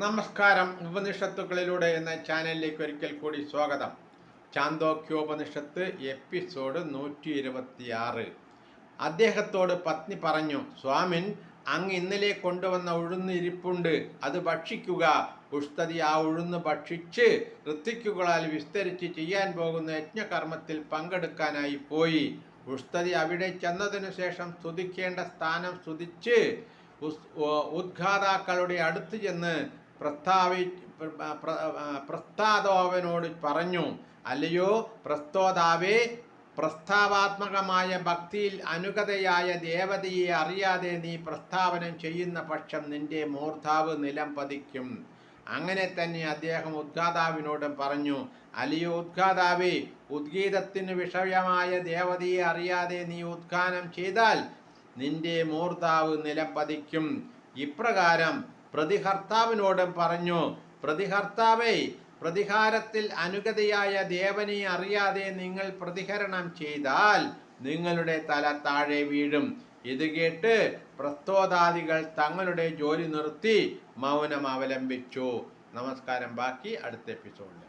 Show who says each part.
Speaker 1: നമസ്കാരം. ഉപനിഷത്തുകളിലൂടെ എന്ന ചാനലിലേക്ക് ഒരിക്കൽ കൂടി സ്വാഗതം. ചാന്തോക്യോപനിഷത്ത് എപ്പിസോഡ് നൂറ്റി ഇരുപത്തിയാറ് അദ്ദേഹത്തോട് പത്നി പറഞ്ഞു സ്വാമിൻ അങ്ങ് ഇന്നലെ കൊണ്ടുവന്ന ഉഴുന്ന് ഇരിപ്പുണ്ട്. അത് ഭക്ഷിക്കുക. ഉഷ്തതി ആ ഉഴുന്ന് ഭക്ഷിച്ച് ഋത്തിക്കുകളാൽ വിസ്തരിച്ച് ചെയ്യാൻ പോകുന്ന യജ്ഞകർമ്മത്തിൽ പങ്കെടുക്കാനായി പോയി. ഉഷ്തതി അവിടെ ചെന്നതിനു ശേഷം സ്തുതിക്കേണ്ട സ്ഥാനം സ്തുതിച്ച് ഉദ്ഘാതാക്കളുടെ അടുത്ത് ചെന്ന് പ്രസ്താവി പ്ര- പ്ര- പ്രസ്താദോവനോട് പറഞ്ഞു അല്ലയോ പ്രസ്തോതാവേ പ്രസ്താവാത്മകമായ ഭക്തിയിൽ അനുഗതയായ ദേവതയെ അറിയാതെ നീ പ്രസ്താവനം ചെയ്യുന്ന പക്ഷം നിന്റെ മൂർധാവ് നിലം പതിക്കും. അങ്ങനെ തന്നെ അദ്ദേഹം ഉദ്ഘാതാവിനോടും പറഞ്ഞു അലിയോ ഉദ്ഘാതാവേ ഉദ്ഗീതത്തിന് വിഷയമായ ദേവതയെ അറിയാതെ നീ ഉദ്ഘാനം ചെയ്താൽ നിന്റെ മൂർധാവ് നിലം പതിക്കും. ഇപ്രകാരം പ്രതിഹർത്താവിനോടും പറഞ്ഞു പ്രതിഹർത്താവേ പ്രതിഹാരത്തിൽ അനുഗതിയായ ദേവനെ അറിയാതെ നിങ്ങൾ പ്രതികരണം ചെയ്താൽ നിങ്ങളുടെ തല താഴെ വീഴും. ഇത് കേട്ട് പ്രസ്തോതാദികൾ തങ്ങളുടെ ജോലി നിർത്തി മൗനം അവലംബിച്ചു. നമസ്കാരം ബാക്കി അടുത്ത എപ്പിസോഡിൽ